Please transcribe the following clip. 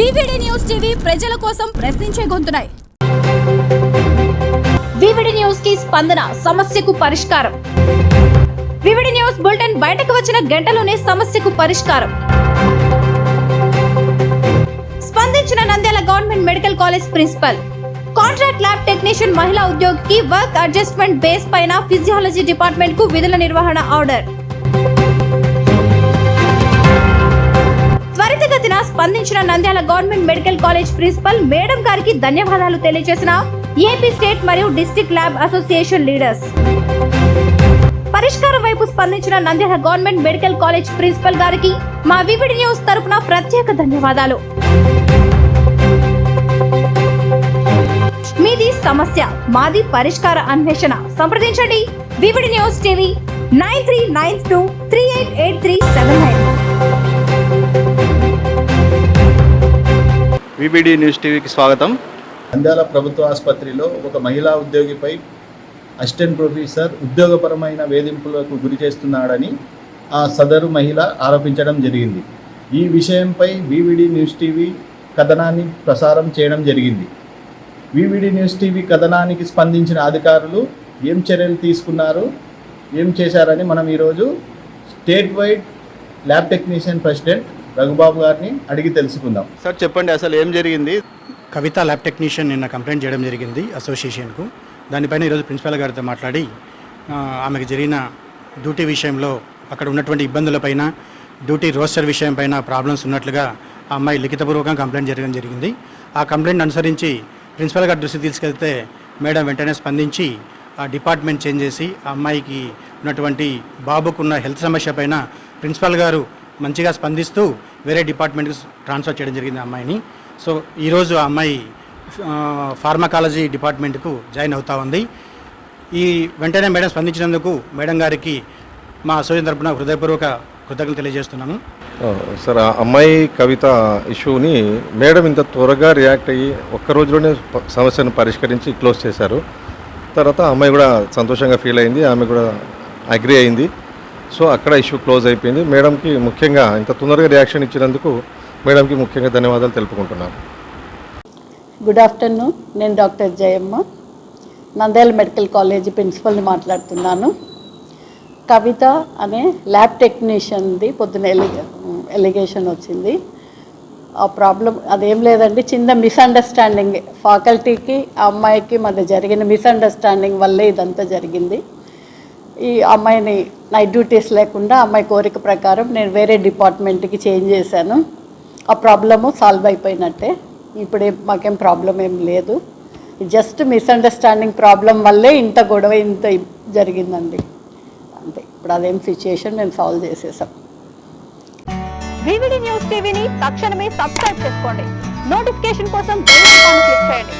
VVD news TV ప్రజల కోసం ప్రశ్నించే గొంతునాయి వివిడి న్యూస్కి స్పందన సమస్యకు పరిష్కారం. వివిడి న్యూస్ బులెటిన్ బయటకు వచ్చిన గంటలోనే సమస్యకు పరిష్కారం. స్పందించిన Nandyal government medical college principal contract lab technician మహిళా ఉద్యోగికి వర్క్ అడ్జస్ట్మెంట్ బేస్ పైన ఫిజియాలజీ డిపార్ట్మెంట్కు విధుల నిర్వహణ ఆర్డర్. స్పందించిన Nandyal government medical college principal madam గారికి ధన్యవాదాలు తెలియజేసిన ఏపీ స్టేట్ మరియు డిస్ట్రిక్ట్ ల్యాబ్ అసోసియేషన్ లీడర్స్. పరిష్కారం వైపు స్పందించిన Nandyal government medical college principal గారికి మా వివిడి న్యూస్ తరపున ప్రత్యేక ధన్యవాదాలు. మీది సమస్య మాది పరిష్కార అన్వేషణ. సంప్రదించండి. VVD news TV nine three nine two three eight eight three seven nine. VVD news టీవీకి స్వాగతం. నంద్యాల ప్రభుత్వ ఆసుపత్రిలో ఒక మహిళా ఉద్యోగిపై అసిస్టెంట్ ప్రొఫెసర్ ఉద్యోగపరమైన వేధింపులకు గురి చేస్తున్నాడని ఆ సదరు మహిళ ఆరోపించడం జరిగింది. ఈ విషయంపై వివిడి న్యూస్ టీవీ కథనాన్ని ప్రసారం చేయడం జరిగింది. వివిడి న్యూస్ టీవీ కథనానికి స్పందించిన అధికారులు ఏం చర్యలు తీసుకున్నారు ఏం చేశారని మనం ఈరోజు state wide lab technician president Raghubabu గారిని అడిగి తెలుసుకుందాం. సార్ చెప్పండి అసలు ఏం జరిగింది? కవిత ల్యాబ్ టెక్నీషియన్ నిన్న కంప్లైంట్ చేయడం జరిగింది అసోసియేషన్కు. దానిపైన ఈరోజు ప్రిన్సిపల్ గారితో మాట్లాడి ఆమెకు జరిగిన డ్యూటీ విషయంలో అక్కడ ఉన్నటువంటి ఇబ్బందులపైన డ్యూటీ రోస్టర్ విషయంపైన ప్రాబ్లమ్స్ ఉన్నట్లుగా ఆ అమ్మాయి లిఖితపూర్వకంగా కంప్లైంట్ జరగడం జరిగింది. ఆ కంప్లైంట్ అనుసరించి ప్రిన్సిపల్ గారి దృష్టికి తీసుకెళ్తే మేడం వెంటనే స్పందించి ఆ డిపార్ట్మెంట్ చేంజ్ చేసి ఆ అమ్మాయికి ఉన్నటువంటి బాబుకున్న హెల్త్ సమస్య పైన ప్రిన్సిపల్ గారు మంచిగా స్పందిస్తూ వేరే డిపార్ట్మెంట్కి ట్రాన్స్ఫర్ చేయడం జరిగింది అమ్మాయిని. సో ఈరోజు ఆ అమ్మాయి ఫార్మకాలజీ డిపార్ట్మెంట్కు జాయిన్ అవుతా ఉంది. ఈ వెంటనే మేడం స్పందించినందుకు మేడం గారికి మా అసోసియేషన్ తరపున హృదయపూర్వక కృతజ్ఞతలు తెలియజేస్తున్నాను. సార్ ఆ అమ్మాయి కవిత ఇష్యూని మేడం ఇంత త్వరగా రియాక్ట్ అయ్యి ఒక్క రోజులోనే సమస్యను పరిష్కరించి క్లోజ్ చేశారు. తర్వాత అమ్మాయి కూడా సంతోషంగా ఫీల్ అయింది ఆమె కూడా అగ్రి అయింది. సో అక్కడ ఇష్యూ క్లోజ్ అయిపోయింది. మేడంకి ముఖ్యంగా ఇంత తొందరగా రియాక్షన్ ఇచ్చినందుకు మేడంకి ముఖ్యంగా ధన్యవాదాలు తెలుపుకుంటున్నాను. గుడ్ ఆఫ్టర్నూన్ నేను doctor Jayamma. Nandyal medical college ప్రిన్సిపల్ని మాట్లాడుతున్నాను. కవిత అనే ల్యాబ్ టెక్నీషియన్ది పొద్దున ఎలిగే ఎలిగేషన్ వచ్చింది. ఆ ప్రాబ్లం అదేం లేదండి చిన్న మిస్అండర్స్టాండింగ్ ఫ్యాకల్టీకి ఆ అమ్మాయికి మధ్య జరిగిన మిస్అండర్స్టాండింగ్ వల్లే ఇదంతా జరిగింది. ఈ అమ్మాయిని నైట్ డ్యూటీస్ లేకుండా అమ్మాయి కోరిక ప్రకారం నేను వేరే డిపార్ట్మెంట్కి చేంజ్ చేశాను. ఆ ప్రాబ్లము సాల్వ్ అయిపోయినట్టే. ఇప్పుడే మాకేం ప్రాబ్లం ఏం లేదు. జస్ట్ మిస్అండర్స్టాండింగ్ ప్రాబ్లం వల్లే ఇంత గొడవ ఇంత జరిగిందండి. అంతే. ఇప్పుడు అదేం సిచ్యుయేషన్ నేను సాల్వ్ చేసేసాం. వివిడి న్యూస్ టీవీని తక్షణమే సబ్స్క్రైబ్ చేసుకోండి. నోటిఫికేషన్ కోసం బెల్ ఐకాన్ క్లిక్ చేయండి.